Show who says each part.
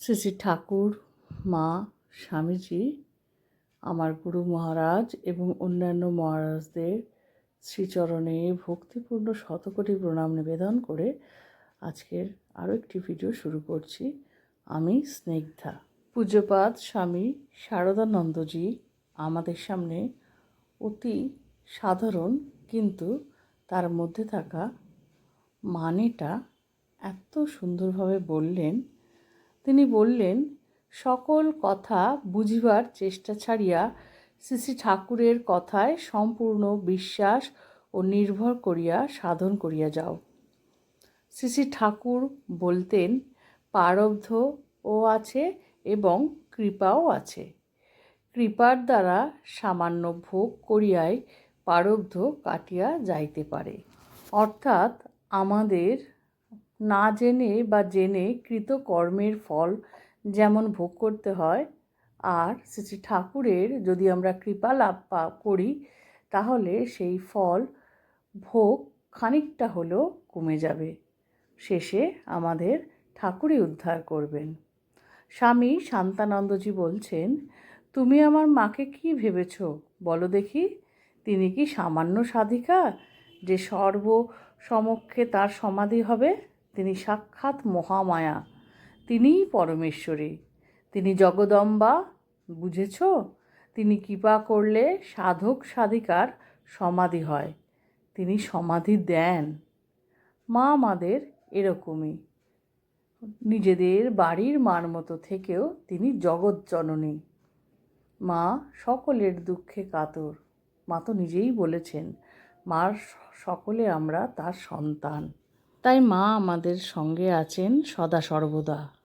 Speaker 1: শ্রী শ্রী ঠাকুর, মা, স্বামীজি, আমার গুরু মহারাজ এবং অন্যান্য মহারাজদের শ্রীচরণে ভক্তিপূর্ণ শতকোটি প্রণাম নিবেদন করে আজকের আরও একটি ভিডিও শুরু করছি। আমি স্নিগ্ধা। পূজ্যপাদ স্বামী শারদানন্দজি আমাদের সামনে অতি সাধারণ কিন্তু তার মধ্যে থাকা মানেটা এত সুন্দরভাবে বললেন তিনি বললেন, সকল কথা বুঝিবার চেষ্টা ছাড়িয়া শ্রী ঠাকুরের কথায় সম্পূর্ণ বিশ্বাস ও নির্ভর করিয়া সাধন করিয়া যাও। শ্রী ঠাকুর বলতেন পারব্ধও আছে এবং কৃপাও আছে। কৃপার দ্বারা সামান্য ভোগ করিয়াই পারব্ধ কাটিয়া যাইতে পারে। অর্থাৎ আমাদের না জেনে বা জেনে কৃত কর্মের ফল যেমন ভোগ করতে হয়, আর শ্রী শ্রী ঠাকুরের যদি আমরা কৃপা লাভ পা করি, তাহলে সেই ফল ভোগ খানিকটা হলেও কমে যাবে। শেষে আমাদের ঠাকুরই উদ্ধার করবেন। স্বামী শান্তানন্দজি বলছেন, তুমি আমার মাকে কি ভেবেছ? বলো দেখি। তিনি কি সামান্য সাধিকা, যে সর্ব সমক্ষে তার সমাধি হবে? তিনি সাক্ষাৎ মহামায়া, তিনিই পরমেশ্বরী। তিনি জগদম্বা, বুঝেছ? তিনি কৃপা করলে সাধক সাধিকার সমাধি হয়। তিনি সমাধি দেন। মা আমাদের এরকমই। নিজেদের বাড়ির মার মতো থেকেও তিনি জগৎ জননী। মা সকলের দুঃখে কাতর। মা তো নিজেই বলেছেন, মার সকলে আমরা তার সন্তান। তাই মা আমাদের সঙ্গে আছেন সদা সর্বদা।